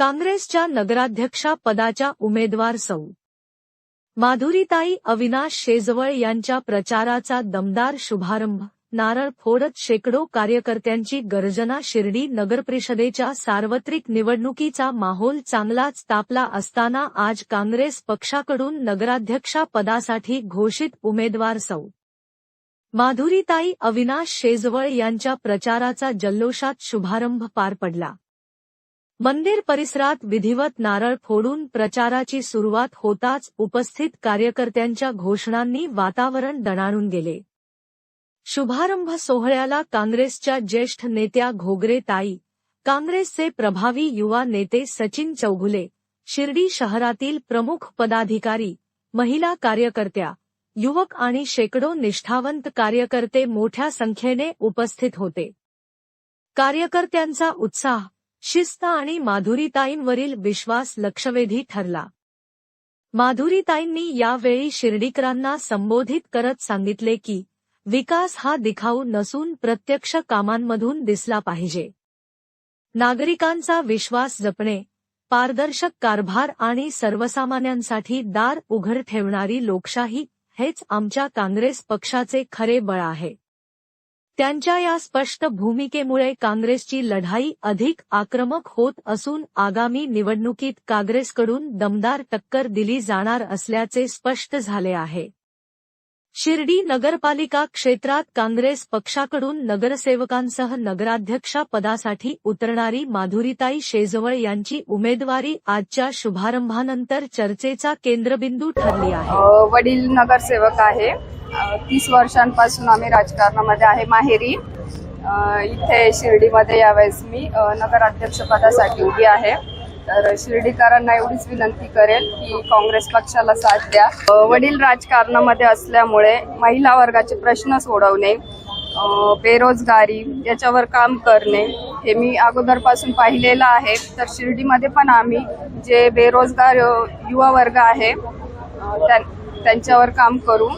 काँग्रेसच्या नगराध्यक्षा पदाच्या उमेदवार सौ. माधुरीताई अविनाश शेजवळ यांच्या प्रचाराचा दमदार शुभारंभ नारळ फोडत शेकडो कार्यकर्त्यांची गर्जना शिर्डी नगरपरिषदेच्या सार्वत्रिक निवडणुकीचा माहोल चांगलाच तापला असताना आज काँग्रेस पक्षाकडून नगराध्यक्षा पदासाठी घोषित उमेदवार सौ. माधुरीताई अविनाश शेजवळ यांच्या प्रचाराचा जल्लोषात शुभारंभ पार पडला. मंदिर परिसरात विधिवत नारळ फोडून प्रचाराची सुरुवात होताच उपस्थित कार्यकर्त्यांच्या घोषणांनी वातावरण दणाणून गेले. शुभारंभ सोहळ्याला काँग्रेसच्या ज्येष्ठ नेत्या घोगरे ताई काँग्रेसचे प्रभावी युवा नेते सचिन चौघुले शिर्डी शहरातील प्रमुख पदाधिकारी महिला कार्यकर्त्या युवक आणि शेकडो निष्ठावंत कार्यकर्ते मोठ्या संख्येने उपस्थित होते. कार्यकर्त्यांचा उत्साह शिस्त आणि माधुरीताईंवरील विश्वास लक्षवेधी ठरला. माधुरीताईंनी यावेळी शिर्डीकरांना संबोधित करत सांगितले की विकास हा दिखाऊ नसून प्रत्यक्ष कामांमधून दिसला पाहिजे. नागरिकांचा विश्वास जपणे पारदर्शक कारभार आणि सर्वसामान्यांसाठी दार उघड ठेवणारी लोकशाही हेच आमच्या काँग्रेस पक्षाचे खरे बळ आहे. त्यांच्या या स्पष्ट भूमिकेमुळे काँग्रेसची लढाई अधिक आक्रमक होत असून आगामी निवडणुकीत काँग्रेसकडून दमदार टक्कर दिली जाणार असल्याचे स्पष्ट झाले आहे. शिर्डी नगरपालिका क्षेत्रात काँग्रेस पक्षाकडून नगरसेवकांसह नगराध्यक्षा पदासाठी उतरणारी माधुरीताई शेजवळ यांची उमेदवारी आजच्या शुभारंभानंतर चर्चेचा केंद्रबिंदू ठरली आहे. वडील नगरसेवक आहे. तीस वर्षांपासून आम्ही राजकारणामध्ये आहे. माहेरी इथे शिर्डीमध्ये यावेळेस मी नगराध्यक्षपदासाठी उभी आहे. तर शिर्डीकरांना एवढीच विनंती करेल की काँग्रेस पक्षाला साथ द्या. वडील राजकारणामध्ये असल्यामुळे महिला वर्गाचे प्रश्न सोडवणे बेरोजगारी याच्यावर काम करणे हे मी अगोदरपासून पाहिलेलं आहे. तर शिर्डीमध्ये पण आम्ही जे बेरोजगार युवा वर्ग आहे त्यां- त्यांच्यावर काम करू.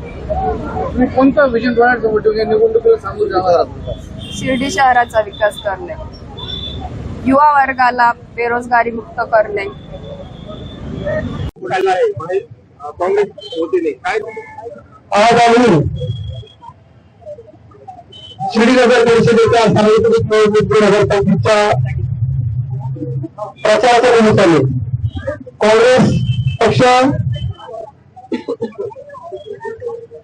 तुम्ही कोणता विजन ठेवून या निवडणुकीला सांगून जाणार आहात शिर्डी शहराचा विकास करणे. युवा वर्गाला बेरोजगारी मुक्त करणे. चालणार आहे अं, काँग्रेस होते नाही काय आज आम्ही श्रीनगर परिषदेच्या सार्वत्रिक निवडणूक दोन हजार पंचवीसच्या प्रचाराच्या निमित्ताने काँग्रेस पक्ष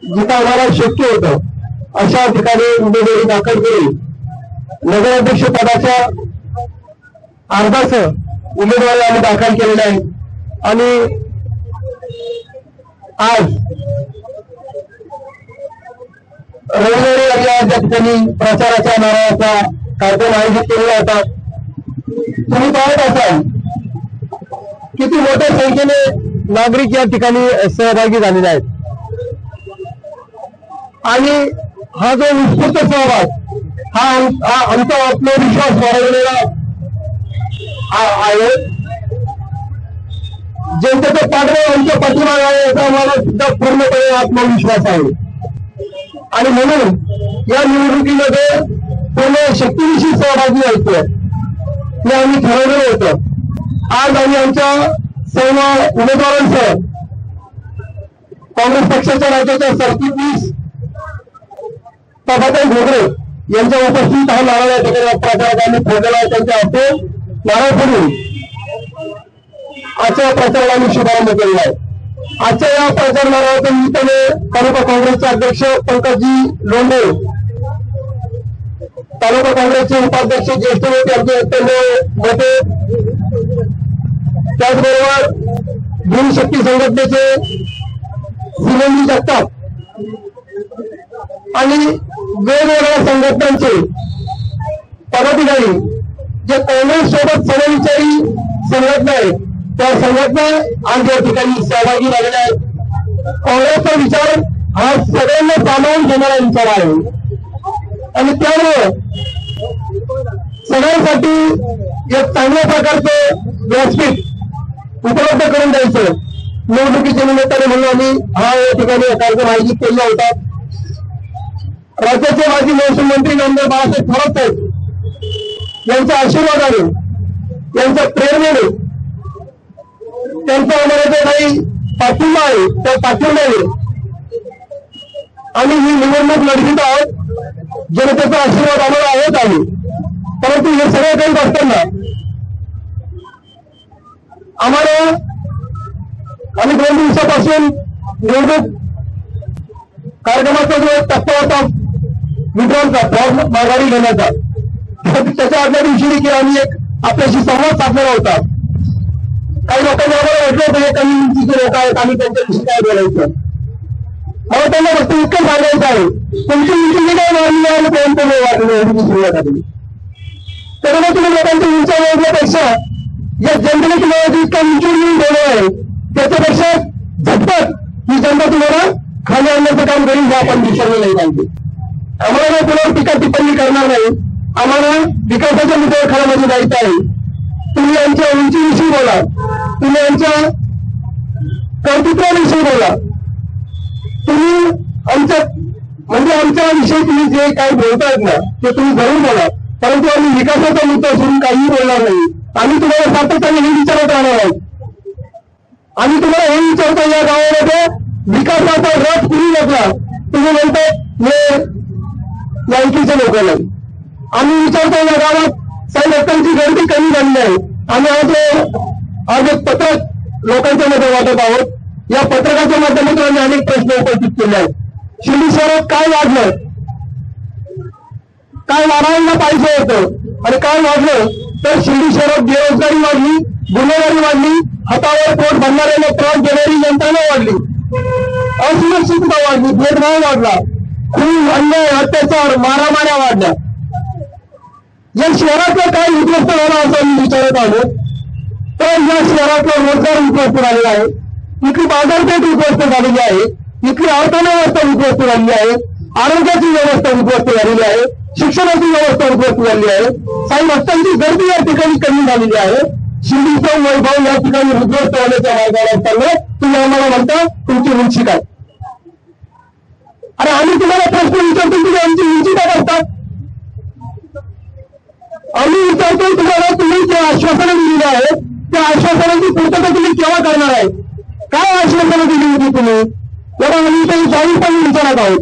जिथं आम्हाला शक्य होतं अशा ठिकाणी उमेदवारी दाखल केली नगराध्यक्ष पदाच्या अर्जासह उमेदवारी आम्ही दाखल केलेल्या आहेत आणि आज रविवारी आपल्या आज ठिकाणी प्रचाराच्या नावाचा कार्यक्रम आयोजित केलेला होता. तुम्ही पाहत असाल किती मोठ्या संख्येने नागरिक या ठिकाणी सहभागी झालेले आहेत. आणि हा जो उत्स्फूर्त सहभाग हा हा आमचा आत्मविश्वास वाढवलेला आहे. जनतेचा पाठबळ आमच्या पाठीमागे आहे याचा आम्हाला सुद्धा पूर्णपणे आत्मविश्वास आहे. आणि म्हणून या निवडणुकीमध्ये पूर्ण शक्तीविषयी सहभागी व्हायचं. हे आम्ही ठरवलेलं होतं. आज आम्ही आमच्या सर्व उमेदवारांसह काँग्रेस पक्षाच्या राज्याच्या सरचिटणीस प्रभाताई घोगरे यांच्या उपस्थित हा नारळ या ठिकाणी प्रचारकांनी फोडलेला आहे त्यांच्या हस्ते नारळ फोडून आजच्या प्रचाराला शुभारंभ केलेला आहे. आजच्या या प्रचार मेळाव्याच्या निमित्ताने तालुका काँग्रेसचे अध्यक्ष पंकजी लोंढे तालुका काँग्रेसचे उपाध्यक्ष ज्येष्ठ नेते आमचे अत्यंत मोठे त्याचबरोबर भूमशक्ती संघटनेचे सिलेंडी जगताप आणि वेगवेगळ्या संघटनांचे पदाधिकारी जे काँग्रेस सोबत समविचारी संघटना आहे त्या संघटना आज या ठिकाणी सहभागी झालेल्या आहेत. काँग्रेसचा विचार हा सगळ्यांना सामावून घेणारा विचार आहे. आणि त्यामुळं सगळ्यांसाठी एक चांगल्या प्रकारचं व्यासपीठ उपलब्ध करून द्यायचं. निवडणुकीच्या निमित्ताने म्हणून आम्ही हा या ठिकाणी कार्यक्रम आयोजित केला होता. राज्याचे माजी महसूल मंत्री नामदार बाळासाहेब थोरात साहेब यांच्या आशीर्वादाने यांच्या प्रेरणेने त्यांचा आम्हाला जो काही पाठिंबा आहे त्या पाठिंब्याने आम्ही ही निवडणूक लढवित आहोत. जनतेचा आशीर्वाद आम्हाला आहेच आहे. परंतु हे सगळं काही असताना आम्हाला आम्ही दोन दिवसापासून निवडणूक कार्यक्रमाचा जो टप्पा होता विड्रॉलचा फॉर्म माघारी घेण्याचा. त्याच्या आदल्या दिवशी देखील आम्ही एक आपल्याशी संवाद साधलेला होता. काही लोकांना आम्हाला वाटलं होतं काही कमी लोक आहेत आम्ही त्यांच्याविषयी काय बोलायचं? मला त्यांना फक्त इतकं सांगायचं आहे. तुमची उंची काय मानली आणि पर्यंत वाटली सुरुवात आली त्यामुळे तुम्ही लोकांच्या उंचा ओळखण्यापेक्षा या जनतेने तुम्हाला जी इतका उंची येऊन बोलव आहे त्याच्यापेक्षा झटपट ही जनता तुम्हाला खाली आणण्याचं काम करीन हे आपण विसरलं नाही पाहिजे आम्हाला काही कुणावर टीका टिप्पणी करणार नाही? आम्हाला विकासाच्या मुद्द्यावर खरं म्हणजे जायचं आहे. तुम्ही यांच्या उंचीविषयी बोला. तुम्ही यांच्या कर्तृत्वाविषयी बोला. तुम्ही आमच्या म्हणजे आमच्या विषयी तुम्ही जे काही बोलतायत ना ते तुम्ही जरूर बोला. परंतु आम्ही विकासाचा मुद्दा सोडून काहीही बोलणार नाही. आम्ही तुम्हाला सातत्याने हे विचारत राहणार आहोत. आम्ही तुम्हाला हे विचारतो या गावामध्ये विकासाचा रथ कुणी लागला तुम्ही म्हणतात हे बँकेच्या लोक नाही. आम्ही विचारतो या गावात काही लोकांची गर्दी कमी झाली आहे. आम्ही आज आज एक पत्रक लोकांच्या मध्ये वाटत आहोत. या पत्रकाच्या माध्यमातून आम्ही अनेक प्रश्न उपस्थित केले आहेत. शिर्डी शहरात काय वाढलं? काय वाढायला पाहिजे होतं? आणि काय वाढलं? तर शिर्डी शहरात बेरोजगारी वाढली गुन्हेगारी वाढली हातावर पोट भरणाऱ्याला त्रास देणारी यंत्रणा वाढली. असुरक्षितता वाढली भेदभाव वाढला. खूप अन्याय अत्याचार मारामाऱ्या वाढल्या. या शहरातलं काय उद्ध्वस्त झालं असं आम्ही विचारत आलो तर या शहरातला रोजगार उद्ध्वस्त झालेला आहे. इथली बाजारपेठ उद्ध्वस्त झालेली आहे. इथली अर्थव्यवस्था उद्ध्वस्त झालेली आहे. आरोग्याची व्यवस्था उद्ध्वस्त झालेली आहे. शिक्षणाची व्यवस्था उद्ध्वस्त झालेली आहे. काही रस्त्यांची गर्दी या ठिकाणी कमी झालेली आहे. शिर्डीचं वैभव या ठिकाणी उद्ध्वस्त होण्याच्या मार्गाला असताना तुम्ही आम्हाला म्हणता तुमची उंची काय? अरे आम्ही तुम्हाला प्रश्न विचारतो तुम्ही आमची उंची काय करतात आम्ही विचारतो तुम्हाला तुम्ही जे आश्वासनं दिलेली आहेत त्या आश्वासनांची पूर्तता तुम्ही केव्हा करणार आहे काय आश्वासनं दिली होती तुम्ही? एवढा आम्ही काही जाहीरपणे विचारत आहोत.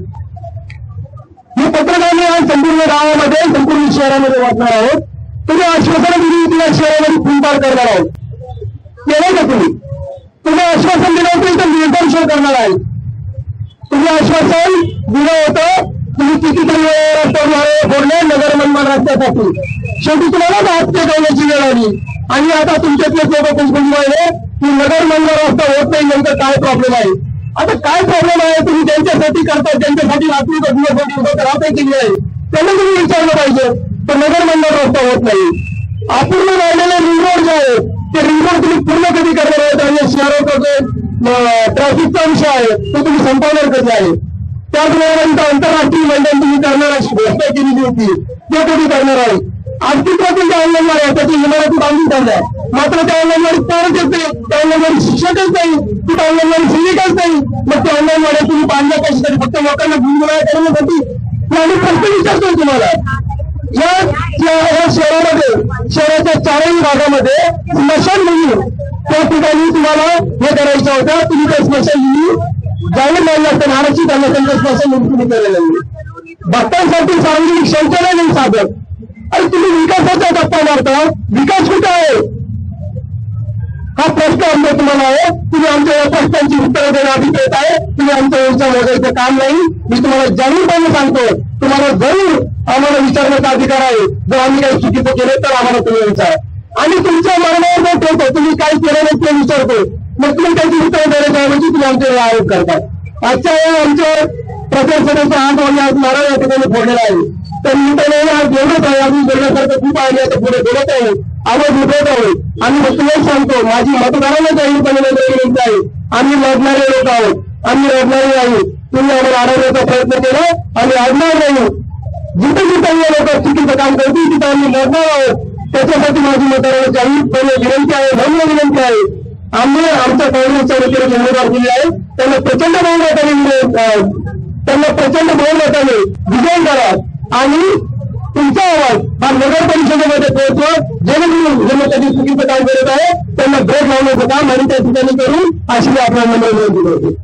हे पत्रक आज संपूर्ण गावामध्ये संपूर्ण शहरामध्ये वाटणार आहोत. तुम्ही आश्वासनं दिली होती या शहरामध्ये फुलपार करणार आहोत. केलं का तुम्ही? तुम्ही आश्वासन दिलं असेल तर निर्देशन करणार आहे तुम्ही आश्वासन दिलं होतं. म्हणजे तुम्ही कितीतरी वेळा बोलले नगर मनमान रस्त्यासाठी. शेवटी तुम्हालाच हात करण्याची वेळ आली. आणि आता तुमच्यातले लोक कुंकुम राहिले की नगर मनमान रस्ता होत नाही नेमकं काय प्रॉब्लेम आहे? आता काय प्रॉब्लेम आहे? तुम्ही ज्यांच्यासाठी करता ज्यांच्यासाठी रात्री दिवस उभं राहते केली आहे? त्यांना तुम्ही विचारलं पाहिजे तर नगर मंडळ रस्ता होत नाही. अपूर्ण राहिलेले रिंग रोड जे आहे ते रिंग रोड तुम्ही पूर्ण कधी करणार आहेत? आणि शहरात ट्रॅफिकचा विषय आहे तो तुम्ही संपवणार कधी आहे? त्याचबरोबर इथं आंतरराष्ट्रीय मैदान तुम्ही करणार अशी घोषणा केलेली होती. ते कधी करणार आहे? अस्तित्वातील त्या अंगणवाडी आहे त्याची इमारती बांधून ठेवल्या. मात्र त्या अंगणवाडीत पोरच येत नाही. त्या अंगणवाडी शिक्षकच नाही. तिथे अंगणवाडी सेविकाच नाही. मग त्या अंगणवाड्या तुम्ही बांधल्या कशासाठी फक्त लोकांना गुणगुणा करण्यासाठी? हे आम्ही प्रश्न विचारतोय तुम्हाला. या शहरामध्ये शहराच्या चारही भागामध्ये स्मशानभूमी त्या ठिकाणी तुम्हाला हे करायचं होतं. तुम्ही त्या स्मशानभूमी जाऊन नाही असतं. महाराष्ट्री त्यांना त्यांच्या स्पर्श तुम्ही केलेलं नाही भक्तांसाठी सार्वजनिक शौचालय नाही साधत आणि तुम्ही विकासाचा टप्पा मारता. विकास कुठे आहे? हा प्रश्न आमचा तुम्हाला आहे. तुम्ही आमच्या या प्रश्नांची उत्तरं देणं अभिप्रेत आहे. तुम्ही आमच्या उंचा मोजायचं काम नाही. मी तुम्हाला जाहीरपणे सांगतो. तुम्हाला जरूर आम्हाला विचारण्याचा अधिकार आहे. जर आम्ही काही चुकीचं केलं तर आम्हाला तुम्ही विचार. आणि तुमच्या मरणावर न ठेवतो तुम्ही काय केलं नाही ते विचारतो मग तुम्ही त्याची उत्तर देण्याच्या म्हणजे ऐवजी तुम्ही आमच्यावर आरोप करतात. आजच्या या आमच्या प्रशासनाचा हात आणि आज नारळ या ठिकाणी फोडलेला आहे. तर मी त्याला आज एवढंच आहे. आम्ही बोलण्यासारखं खूप आहे. आता पुढे बोलत आहे. आवाज उठवत आहे. आम्ही तुलाच सांगतो माझी मतदारांना जाहीरपणे विनंती आहे. आम्ही लढणारे लोक आहोत. आम्ही लढणारे आहोत तुम्ही आम्हाला अडवण्याचा प्रयत्न केला. आम्ही अडणार नाही. जिथे जिथे हे लोक चुकीचं काम करतील तिथं आम्ही लढणार आहोत. त्याच्यासाठी माझी मतदारांना जाहीरपणे विनंती आहे भव्य विनंती आहे. आम्ही आमच्या काँग्रेसच्या वतीने उमेदवार दिले आहे. त्यांना प्रचंड बहुमताने म्हणजे, अं, त्यांना प्रचंड बहुमताने विजय करा आणि तुमचा आवाज हा नगर परिषदेमध्ये पोहोचवा जेणेकरून जे लोक चुकीचं काम करत आहे. त्यांना ब्रेक लावण्याचं काम आणि त्या ठिकाणी करून अशी आपल्याला नम्र विनंती करतो